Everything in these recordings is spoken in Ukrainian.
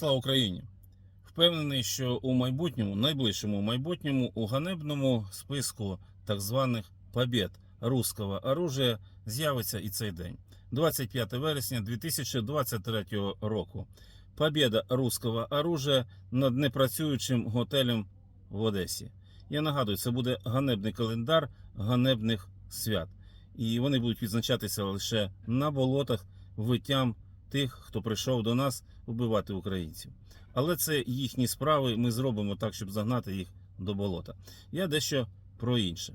Слава Україні! Впевнений, що у майбутньому, найближчому майбутньому, у ганебному списку так званих побєд руського оружия з'явиться і цей день. 25 вересня 2023 року. Побєда руського оружия над непрацюючим готелем в Одесі. Я нагадую, це буде ганебний календар ганебних свят. І вони будуть відзначатися лише на болотах виттям тих, хто прийшов до нас вбивати українців. Але це їхні справи. Ми зробимо так, щоб загнати їх до болота. Я дещо про інше.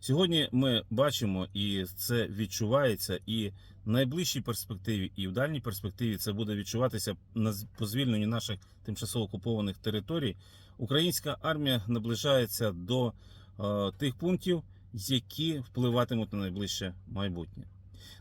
Сьогодні ми бачимо, і це відчувається, і в найближчій перспективі, і в дальній перспективі це буде відчуватися на по звільненню наших тимчасово окупованих територій. Українська армія наближається до е, тих пунктів, які впливатимуть на найближче майбутнє.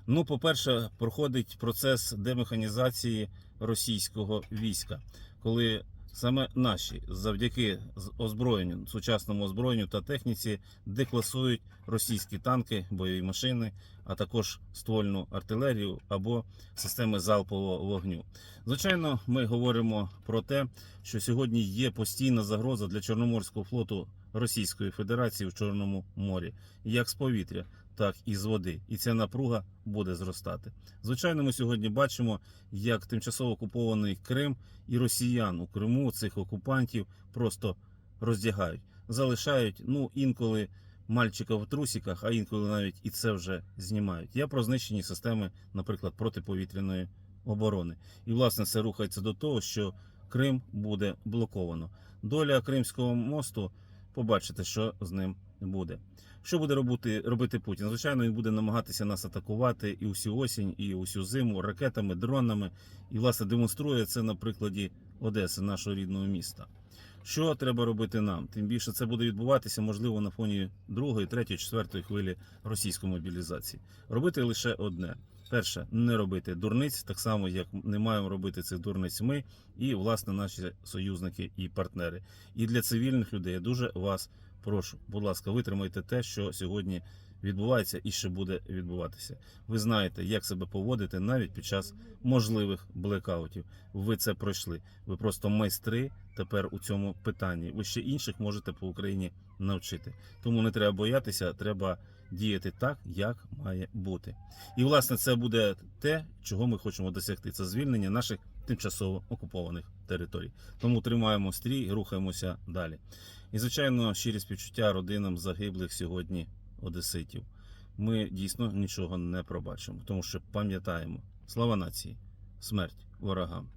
Ну, по-перше, проходить процес демеханізації російського війська, коли саме наші завдяки озброєнню, сучасному озброєнню та техніці декласують російські танки, бойові машини, а також ствольну артилерію або системи залпового вогню. Звичайно, ми говоримо про те, що сьогодні є постійна загроза для Чорноморського флоту Російської Федерації в Чорному морі, як з повітря, так і з води. І ця напруга буде зростати. Звичайно, ми сьогодні бачимо, як тимчасово окупований Крим і росіян у Криму цих окупантів просто роздягають, залишають ну інколи мальчика в трусіках, а інколи навіть і це вже знімають. Я про знищені системи, наприклад, протиповітряної оборони. І власне це рухається до того, що Крим буде блоковано. Доля Кримського мосту побачите, що з ним буде. Що буде робити, робити Путін? Звичайно, він буде намагатися нас атакувати і усю осінь, і усю зиму ракетами, дронами. І, власне, демонструє це на прикладі Одеси, нашого рідного міста. Що треба робити нам? Тим більше це буде відбуватися, можливо, на фоні другої, третьої, четвертої хвилі російської мобілізації. Робити лише одне: перше, не робити дурниць, так само як не маємо робити цих дурниць ми і власне наші союзники і партнери. І для цивільних людей я дуже вас прошу, будь ласка, витримайте те, що сьогодні відбувається і ще буде відбуватися. Ви знаєте, як себе поводити навіть під час можливих блекаутів. Ви це пройшли. Ви просто майстри тепер у цьому питанні. Ви ще інших можете по Україні навчити. Тому не треба боятися, треба діяти так, як має бути. І власне це буде те, чого ми хочемо досягти. Це звільнення наших тимчасово окупованих територій. Тому тримаємо стрій рухаємося далі. І звичайно, щирі співчуття родинам загиблих сьогодні одеситів. Ми дійсно нічого не пробачимо, тому що пам'ятаємо слава нації, смерть ворогам.